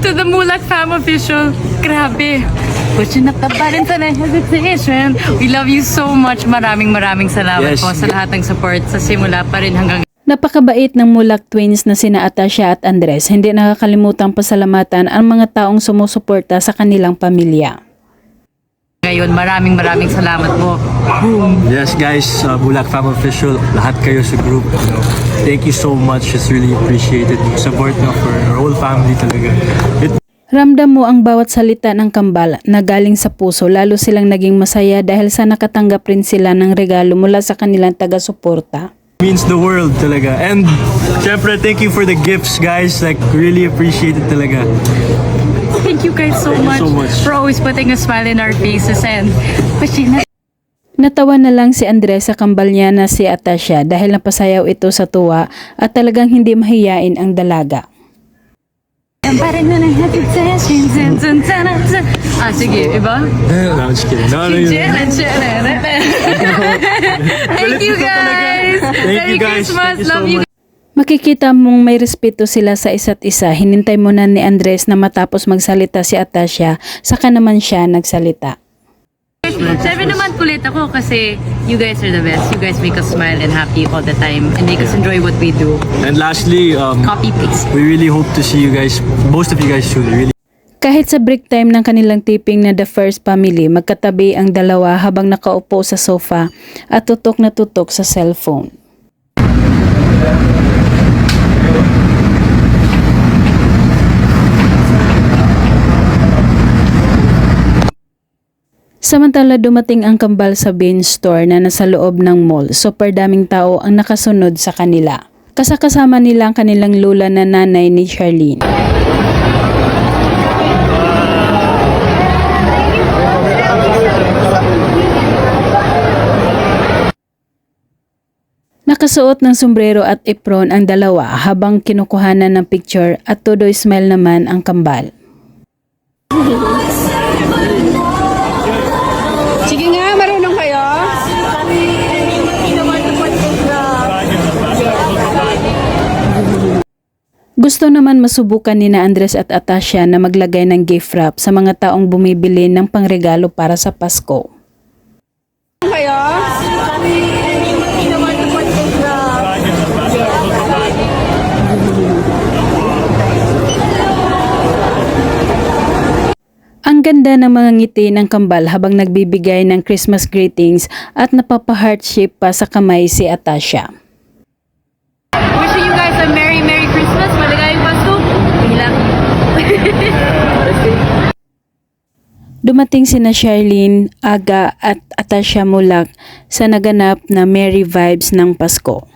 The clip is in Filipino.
to the Mulak Fam Official. Grabe. Pushing up the buttons and hesitation. We love you so much. Maraming maraming salamat Yes. po sa lahat ng support sa simula pa rin hanggang Napakabait ng Mulak Twins na sina Atasha at Andres. Hindi nakakalimutang pasalamatan ang mga taong sumusuporta sa kanilang pamilya. Ngayon. Maraming maraming salamat po. Yes guys, uh, Bulak Fam Official, lahat kayo sa group. You know, thank you so much. It's really appreciated. Yung support nyo for our whole family talaga. It Ramdam mo ang bawat salita ng kambal na galing sa puso lalo silang naging masaya dahil sa nakatanggap rin sila ng regalo mula sa kanilang taga-suporta. means the world talaga. And syempre, thank you for the gifts guys. Like, really appreciate it talaga. Thank you guys so much, so much. for always putting a smile in our faces and us Natawa na lang si Andres sa kambal niya na si Atasha dahil napasayaw ito sa tuwa at talagang hindi mahiyain ang dalaga. Parang na ng. Ah, sige, iba? no, I'm just kidding. No, no. Thank you guys. Thank Merry you, guys. Christmas. You so Love you much. Makikita mong may respeto sila sa isa't isa. Hinintay mo na ni Andres na matapos magsalita si Atasha, saka naman siya nagsalita. Siyempre naman kulit ako kasi you guys are the best. You guys make us smile and happy all the time and make us enjoy what we do. And lastly, um, Copy paste. we really hope to see you guys, most of you guys soon. Really Kahit sa break time ng kanilang tiping na The First Family, magkatabi ang dalawa habang nakaupo sa sofa at tutok na tutok sa cellphone. Samantala dumating ang kambal sa bean store na nasa loob ng mall. Super daming tao ang nakasunod sa kanila. Kasakasama nila ang kanilang lula na nanay ni Charlene. Nakasuot ng sombrero at apron ang dalawa habang kinukuhanan ng picture at todo smile naman ang kambal. Gusto naman masubukan ni na Andres at Atasha na maglagay ng gift wrap sa mga taong bumibili ng pangregalo para sa Pasko. Kayo? Ang ganda ng mga ngiti ng kambal habang nagbibigay ng Christmas greetings at napapa-heart pa sa kamay si Atasha. Wishing you guys a Merry Merry Dumating sina Charlene, Aga at Atasha Mulak sa naganap na Merry Vibes ng Pasko.